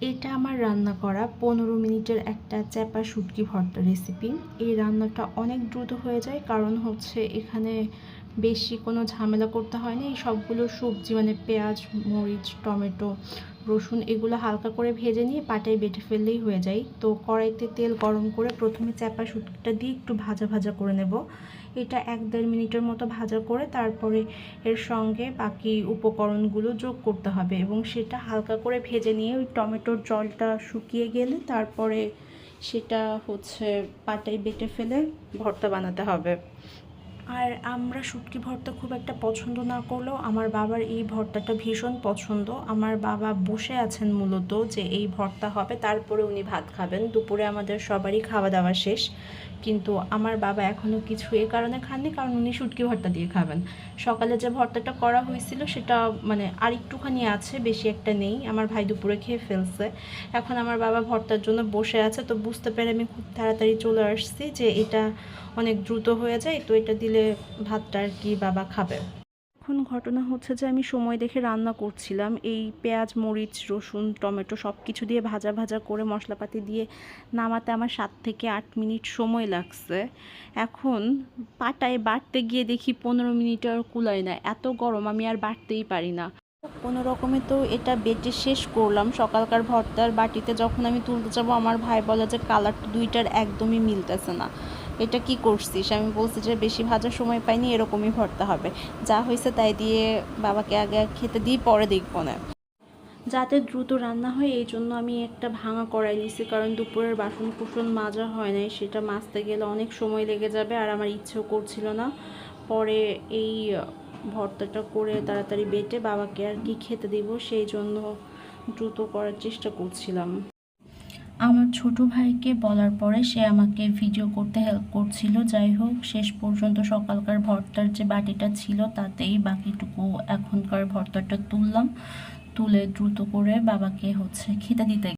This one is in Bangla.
এটা আমার রান্না করা পনেরো মিনিটের একটা চ্যাপা শুটকি ভর্তা রেসিপি এই রান্নাটা অনেক দ্রুত হয়ে যায়, কারণ হচ্ছে এখানে বেশি কোনো ঝামেলা করতে হয় না। এই সবগুলো সবজি মানে পেঁয়াজ, মরিচ, টমেটো রসুন এগুলো হালকা করে ভেজে নিয়ে পাটায় বেটে ফেললেই হয়ে যায়। তো কড়াইতে তেল গরম করে প্রথমে চ্যাপা শুটকিটা দিয়ে একটু ভাজা ভাজা করে নেব। এটা এক দেড় মিনিটের মতো ভাজা করে তারপরে এর সঙ্গে বাকি উপকরণগুলো যোগ করতে হবে এবং সেটা হালকা করে ভেজে নিয়ে ওই টমেটোর জলটা শুকিয়ে গেলে তারপরে সেটা হচ্ছে পাটায় বেটে ফেলে ভর্তা বানাতে হবে। আর আমরা শুটকি ভর্তা খুব একটা পছন্দ না করলেও আমার বাবার এই ভর্তাটা ভীষণ পছন্দ। আমার বাবা বসে আছেন মূলত যে এই ভর্তা হবে, তারপরে উনি ভাত খাবেন। দুপুরে আমাদের সবারই খাওয়া দাওয়া শেষ। কিন্তু আমার বাবা এখনও কিছু এ কারণে খাননি, কারণ উনি শুটকি ভর্তা দিয়ে খাবেন। সকালে যে ভর্তাটা করা হয়েছিল সেটা মানে আর একটুখানি আছে, বেশি একটা নেই। আমার ভাই দুপুরে খেয়ে ফেলছে। এখন আমার বাবা ভর্তার জন্য বসে আছে। তো বুঝতে পেরে আমি খুব তাড়াতাড়ি চলে আসছি যে এটা অনেক দ্রুত হয়ে যায়। তো এটা দিলে ভাতটা আর কি বাবা খাবে। এখন ঘটনা হচ্ছে যে আমি সময় দেখে রান্না করছিলাম। এই পেঁয়াজ, মরিচ, রসুন, টমেটো সব কিছু দিয়ে ভাজা ভাজা করে মশলাপাতি দিয়ে নামাতে আমার সাত থেকে আট মিনিট সময় লাগছে। এখন পাটায় বাটতে গিয়ে দেখি পনেরো মিনিট আর কুলায় না, এত গরম আমি আর বাড়তেই পারি না। কোনো রকমে তো এটা বেটে শেষ করলাম। সকালকার ভর্তার বাটিতে যখন আমি তুলতে যাব, আমার ভাই বলে যে কালারটা দুইটার একদমই মিলতেছে না। এটা কি করছিস? আমি বলছি যে বেশি ভাজার সময় পাইনি, এরকমই ভর্তা হবে। যা হয়েছে তাই দিয়ে বাবাকে আগে খেতে দিই, পরে দেখব না। যাতে দ্রুত রান্না হয়, এই জন্য আমি একটা ভাঙা কড়াই নিছি, কারণ দুপুরের বাসন কুসন মাজা হয় নাই, সেটা মাজতে গেলে অনেক সময় লেগে যাবে, আর আমার ইচ্ছেও করছিল না। পরে এই ভর্তাটা করে তাড়াতাড়ি বেটে বাবাকে আর কি খেতে দিব, সেই জন্য দ্রুত করার চেষ্টা করছিলাম। আমার ছোট ভাইকে বলার পরে সে আমাকে ভিডিও করতে হেল্প করছিল। যাই হোক, শেষ পর্যন্ত সকালকার ভর্তার যে বাটিটা ছিল, তাতেই বাকিটুকু এখনকার ভর্তাটা তুললাম। তুলে দ্রুত করে বাবাকে হচ্ছে খেতে দিতে